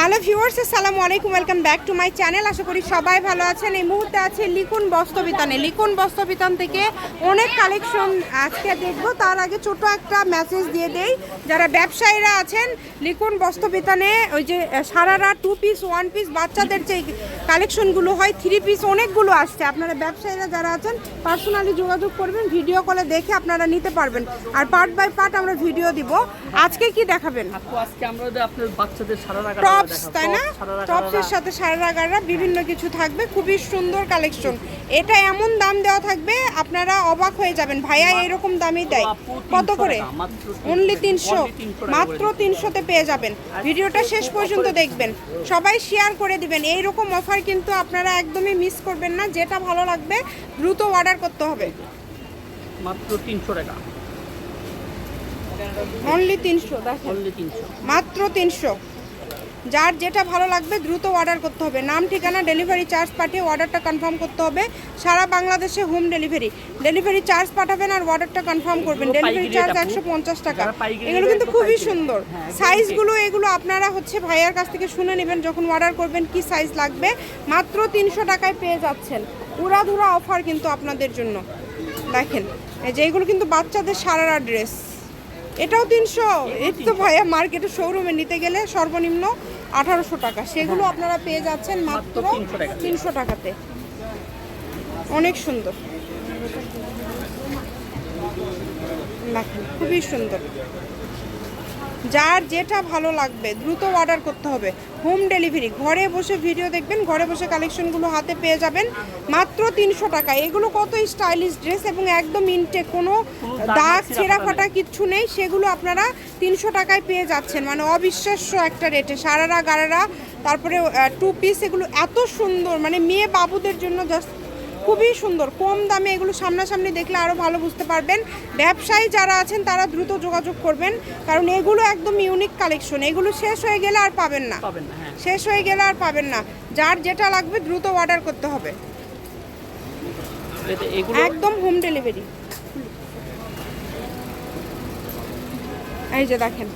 Hello viewers, আসসালামু আলাইকুম, welcome back to my channel. আশা করি সবাই ভালো আছেন। এই মুহূর্তে আছে লিকুন বস্ত্রবিতানে। লিকুন বস্ত্রবিতান থেকে অনেক কালেকশন আজকে দেখব। তার আগে ছোট একটা মেসেজ দিয়ে দেই। যারা ব্যবসায়ীরা আছেন লিকুন বস্ত্রবিতানে ওই যে sharara two piece one piece বাচ্চাদের যে কালেকশনগুলো হয় থ্রি পিস অনেকগুলো আসছে। আপনারা ব্যবসায়ীরা যারা আছেন পার্সোনালি যোগাযোগ করবেন ভিডিও কলে দেখে আপনারা নিতে পারবেন। আর পার্ট বাই পার্ট আমরা ভিডিও দিব। আজকে কি দেখাবেন? আজকে আমরা আপনার বাচ্চাদের সারা রাখা টপস তাই না? টপসের সাথে সারারাগাররা বিভিন্ন কিছু থাকবে। খুবই সুন্দর কালেকশন এটা এমন দাম দেওয়া থাকবে আপনারা অবাক হয়ে যাবেন। ভাইয়া এরকম দামই দেয়। কত করে টাকা, মাত্র 300 অনলি তিনশো। only 300 টাকা মাত্র তিনশোতে পেয়ে যাবেন। ভিডিওটা শেষ পর্যন্ত দেখবেন। সবাই শেয়ার করে দিবেন। এই রকম অফার কিন্তু আপনারা একদমই মিস করবেন না। যেটা ভালো লাগবে দ্রুত অর্ডার করতে হবে। মাত্র তিনশো টাকা। অনলি তিনশো দেখেন। মাত্র তিনশো। যার যেটা ভালো লাগবে দ্রুত অর্ডার করতে হবে। নাম ঠিকানা ডেলিভারি চার্জ পাঠিয়ে অর্ডারটা কনফার্ম করতে হবে। সারা বাংলাদেশে হোম ডেলিভারি ডেলিভারি চার্জ পাঠাবেন আর অর্ডারটা কনফার্ম করবেন। ডেলিভারি চার্জ একশো পঞ্চাশ টাকা। এগুলো কিন্তু খুবই সুন্দর। হ্যাঁ, সাইজগুলো এগুলো আপনারা হচ্ছে ভাইয়ার কাছ থেকে শুনে নেবেন যখন অর্ডার করবেন কি সাইজ লাগবে। মাত্র তিনশো টাকায় পেয়ে যাচ্ছেন। উড়াধুরা অফার কিন্তু আপনাদের জন্য। দেখেন এই যে এগুলো কিন্তু বাচ্চাদের সারারা ড্রেস এটাও তিনশো। এই তো ভাইয়া মার্কেটে শোরুমে নিতে গেলে সর্বনিম্ন আঠারোশো টাকা। সেগুলো আপনারা পেয়ে যাচ্ছেন মাত্র মাত্র 300 টাকা। তিনশো টাকাতে। অনেক সুন্দর। দেখেন খুবই সুন্দর। যার যেটা ভালো লাগবে দ্রুত অর্ডার করতে হবে। হোম ডেলিভারি ঘরে বসে ভিডিও দেখবেন ঘরে বসে কালেকশনগুলো হাতে পেয়ে যাবেন। মাত্র তিনশো টাকা। এগুলো কত স্টাইলিশ ড্রেস এবং একদম ইনটেক কোনো দাগ ছেঁড়া ফাটা কিচ্ছু নেই। সেগুলো আপনারা তিনশো টাকায় পেয়ে যাচ্ছেন। মানে অবিশ্বাস্য একটা রেটে সারারা গারারা তারপরে টু পিস এগুলো এত সুন্দর। মানে মেয়ে বাবুদের জন্য জাস্ট খুবই সুন্দর। কম দামে এগুলো সামনাসামনি দেখলে আরও ভালো বুঝতে পারবেন। ব্যবসায়ী যারা আছেন তারা দ্রুত যোগাযোগ করবেন। কারণ এগুলো একদম ইউনিক কালেকশন এগুলো শেষ হয়ে গেলে আর পাবেন না। হ্যাঁ। শেষ হয়ে গেলে আর পাবেন না। যার যেটা লাগবে দ্রুত অর্ডার করতে হবে। একদম হোম ডেলিভারি এই যে দেখেন।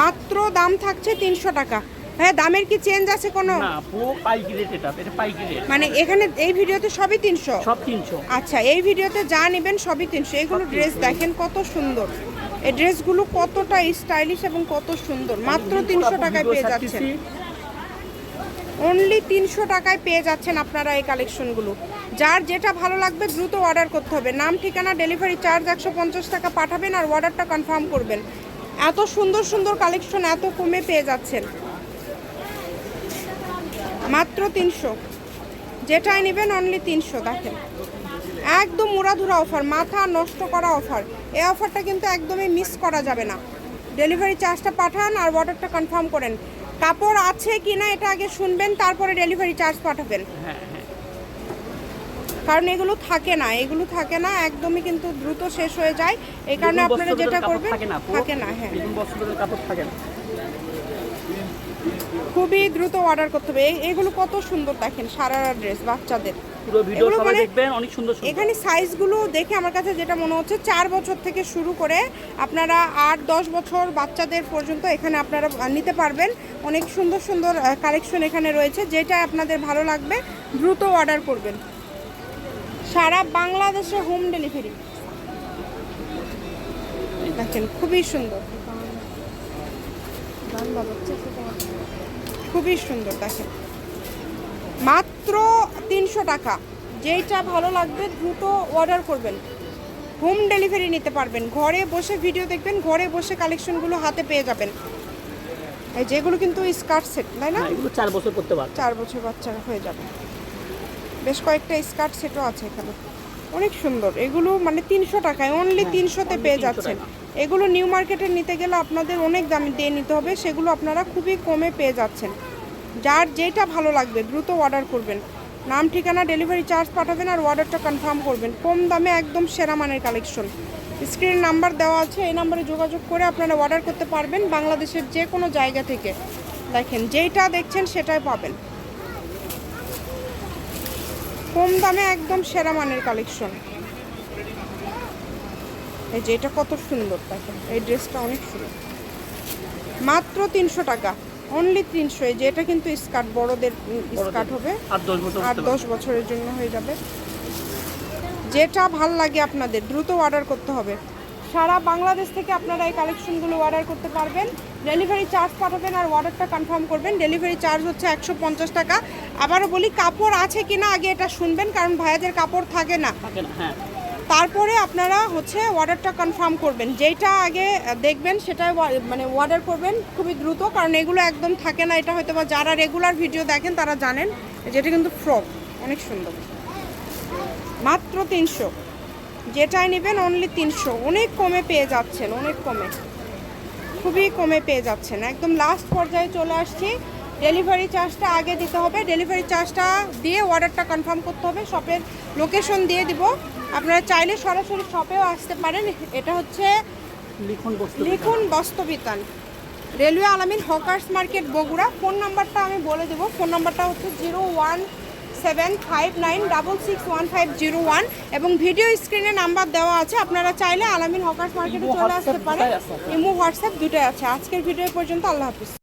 মাত্র দাম থাকছে তিনশো টাকা। হ্যাঁ দামের কি চেঞ্জ আছে কোনো? না পুরো পাইকারি রেট এটা এটা পাইকারি রেট মানে এখানে এই ভিডিওতে সবই তিনশো? সব তিনশো। আচ্ছা এই ভিডিওতে যা নেবেন সবই তিনশো। এগুলো ড্রেস দেখেন কত সুন্দর। এই ড্রেসগুলো কতটা স্টাইলিশ এবং কত সুন্দর। মাত্র তিনশো টাকায় পেয়ে যাচ্ছেন। অনলি তিনশো টাকায় পেয়ে যাচ্ছেন আপনারা এই কালেকশনগুলো যার যেটা ভালো লাগবে দ্রুত অর্ডার করতে হবে। নাম ঠিকানা ডেলিভারি চার্জ একশো পঞ্চাশ টাকা পাঠাবেন আর অর্ডারটা কনফার্ম করবেন। এত সুন্দর সুন্দর কালেকশন এত কমে পেয়ে যাচ্ছেন। মাত্র তিনশো। যেটাই নেবেন অনলি তিনশো দেখেন। একদম উড়াধুরা অফার মাথা নষ্ট করা অফার এই অফারটা কিন্তু একদমই মিস করা যাবে না। ডেলিভারি চার্জটা পাঠান আর অর্ডারটা কনফার্ম করেন। কাপড় আছে কি না এটা আগে শুনবেন তারপরে ডেলিভারি চার্জ পাঠাবেন। কারণ এগুলো থাকে না এগুলো থাকে না একদমই কিন্তু দ্রুত শেষ হয়ে যায়। এই কারণে আপনারা যেটা করবেন থাকে না আপু। থাকে না হ্যাঁ বেগুন বস্ত্রের কাপড় থাকে না খুবই দ্রুত অর্ডার করতে হবে। এই- এগুলো কত সুন্দর দেখেন সারারা ড্রেস বাচ্চাদের। পুরো ভিডিও এগুলো সবাই মানে- দেখবেন অনেক সুন্দর সুন্দর। এখানে সাইজগুলো দেখে আমার কাছে যেটা মনে হচ্ছে চার বছর থেকে শুরু করে আপনারা আট দশ বছর বাচ্চাদের পর্যন্ত এখানে আপনারা নিতে পারবেন। অনেক সুন্দর সুন্দর কালেকশন এখানে রয়েছে যেটা আপনাদের ভালো লাগবে দ্রুত অর্ডার করবেন। সারা বাংলাদেশে হোম ডেলিভারি দেখেন খুবই সুন্দর। খুবই সুন্দর দেখেন। মাত্র তিনশো টাকা। যেইটা ভালো লাগবে দ্রুত অর্ডার করবেন। হোম ডেলিভারি নিতে পারবেন। ঘরে বসে ভিডিও দেখবেন ঘরে বসে কালেকশনগুলো হাতে পেয়ে যাবেন। এই যেগুলো কিন্তু স্কার্ট সেট তাই না? হ্যাঁ এগুলো চার বছর করতে পারবে। চার বছর বাচ্চারা হয়ে যাবে। বেশ কয়েকটা স্কার্ট সেটও আছে এখানে। অনেক সুন্দর। এগুলো মানে তিনশো টাকায় অনলি হ্যাঁ, তিনশোতে পেয়ে যাচ্ছেন। এগুলো নিউ মার্কেটে নিতে গেলে আপনাদের অনেক দামে দিয়ে নিতে হবে, সেগুলো আপনারা খুবই কমে পেয়ে যাচ্ছেন। যার যেটা ভালো লাগবে, দ্রুত অর্ডার করবেন। নাম, ঠিকানা ডেলিভারি চার্জ পাঠাবেন আর অর্ডারটা কনফার্ম করবেন। কম দামে একদম সেরা মানের কালেকশন স্ক্রিন নাম্বার দেওয়া আছে, এই নাম্বারে যোগাযোগ করে আপনারা অর্ডার করতে পারবেন বাংলাদেশের যে কোনো জায়গা থেকে। দেখেন, যেইটা দেখছেন সেটাই পাবেন। কম দামে একদম সেরা মানের কালেকশন এই যে এটা কত সুন্দর দেখেন এই ড্রেসটা অনেক সুন্দর। মাত্র তিনশো টাকা অনলি তিনশো। এই যে এটা কিন্তু স্কার্ট বড়দের স্কার্ট হবে। আর দশ বছরের জন্য হয়ে যাবে। যেটা ভালো লাগে আপনাদের দ্রুত অর্ডার করতে হবে। সারা বাংলাদেশ থেকে আপনারা এই কালেকশনগুলো অর্ডার করতে পারবেন। ডেলিভারি চার্জ পাঠাবেন আর অর্ডারটা কনফার্ম করবেন। ডেলিভারি চার্জ হচ্ছে একশো পঞ্চাশ টাকা। আবারও বলি কাপড় আছে কিনা আগে এটা শুনবেন কারণ ভাইয়াদের কাপড় থাকে না। থাকে না হ্যাঁ। তারপরে আপনারা হচ্ছে অর্ডারটা কনফার্ম করবেন। যেটা আগে দেখবেন সেটাই মানে অর্ডার করবেন খুবই দ্রুত, কারণ এগুলো একদম থাকে না। এটা হয়তো বা যারা রেগুলার ভিডিও দেখেন তারা জানেন, যেটা কিন্তু ফ্রক অনেক সুন্দর। মাত্র তিনশো। যেটাই নেবেন অনলি তিনশো। অনেক কমে পেয়ে যাচ্ছেন, অনেক কমে। খুবই কমে পেয়ে যাচ্ছেন। একদম লাস্ট পর্যায়ে চলে আসছি। ডেলিভারি চার্জটা আগে দিতে হবে। ডেলিভারি চার্জটা দিয়ে অর্ডারটা কনফার্ম করতে হবে। শপের লোকেশন দিয়ে দিব। আপনারা চাইলে সরাসরি শপেও আসতে পারেন। এটা হচ্ছে লিখুন বস্তু লিখুন railway Alamin hawkers market Bogura. Phone নাম্বারটা আমি বলে দেবো। ফোন নাম্বারটা হচ্ছে zero one seven five nine double six one five zero one এবং ভিডিও স্ক্রিনে নাম্বার দেওয়া আছে। আপনারা চাইলে আলামিন হকার্স মার্কেটে চলে আসতে পারেন। ইমো হোয়াটসঅ্যাপ দুটোই আছে। আজকের ভিডিও পর্যন্ত আল্লাহ হাফিজ।